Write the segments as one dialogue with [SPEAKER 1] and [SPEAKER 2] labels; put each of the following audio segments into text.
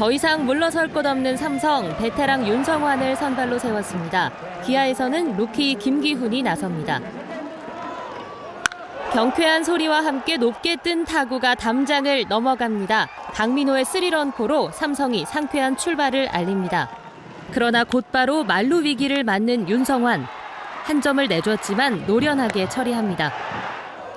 [SPEAKER 1] 더 이상 물러설 것 없는 삼성 베테랑 윤성환을 선발로 세웠습니다. 기아에서는 루키 김기훈이 나섭니다. 경쾌한 소리와 함께 높게 뜬 타구가 담장을 넘어갑니다. 강민호의 스리런포로 삼성이 상쾌한 출발을 알립니다. 그러나 곧바로 만루 위기를 맞는 윤성환. 한 점을 내줬지만 노련하게 처리합니다.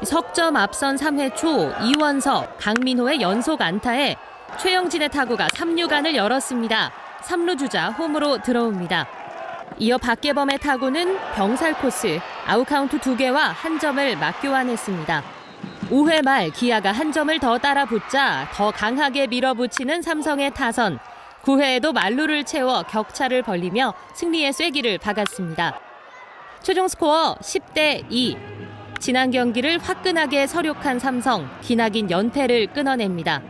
[SPEAKER 1] 석점 앞선 3회 초 이원석, 강민호의 연속 안타에 최영진의 타구가 3루간을 열었습니다. 3루 주자 홈으로 들어옵니다. 이어 박계범의 타구는 병살 코스, 아웃카운트 2개와 한 점을 맞교환했습니다. 5회 말 기아가 한 점을 더 따라 붙자 더 강하게 밀어붙이는 삼성의 타선. 9회에도 만루를 채워 격차를 벌리며 승리의 쐐기를 박았습니다. 최종 스코어 10대 2. 지난 경기를 화끈하게 서력한 삼성, 기나긴 연패를 끊어냅니다.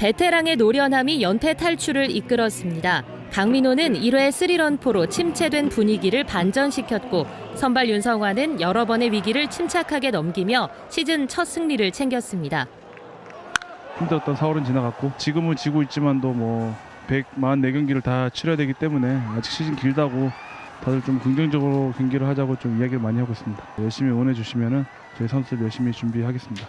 [SPEAKER 1] 베테랑의 노련함이 연패 탈출을 이끌었습니다. 강민호는 1회 스리런포로 침체된 분위기를 반전시켰고 선발 윤성환은 여러 번의 위기를 침착하게 넘기며 시즌 첫 승리를 챙겼습니다.
[SPEAKER 2] 힘들었던 4월은 지나갔고 지금은 지고 있지만도 뭐 144경기를 다 치러야 되기 때문에 아직 시즌 길다고 다들 좀 긍정적으로 경기를 하자고 좀 이야기를 많이 하고 있습니다. 열심히 응원해 주시면은 저희 선수들 열심히 준비하겠습니다.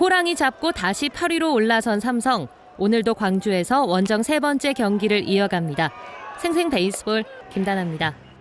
[SPEAKER 1] 호랑이 잡고 다시 8위로 올라선 삼성. 오늘도 광주에서 원정 세 번째 경기를 이어갑니다. 생생 베이스볼 김다나입니다.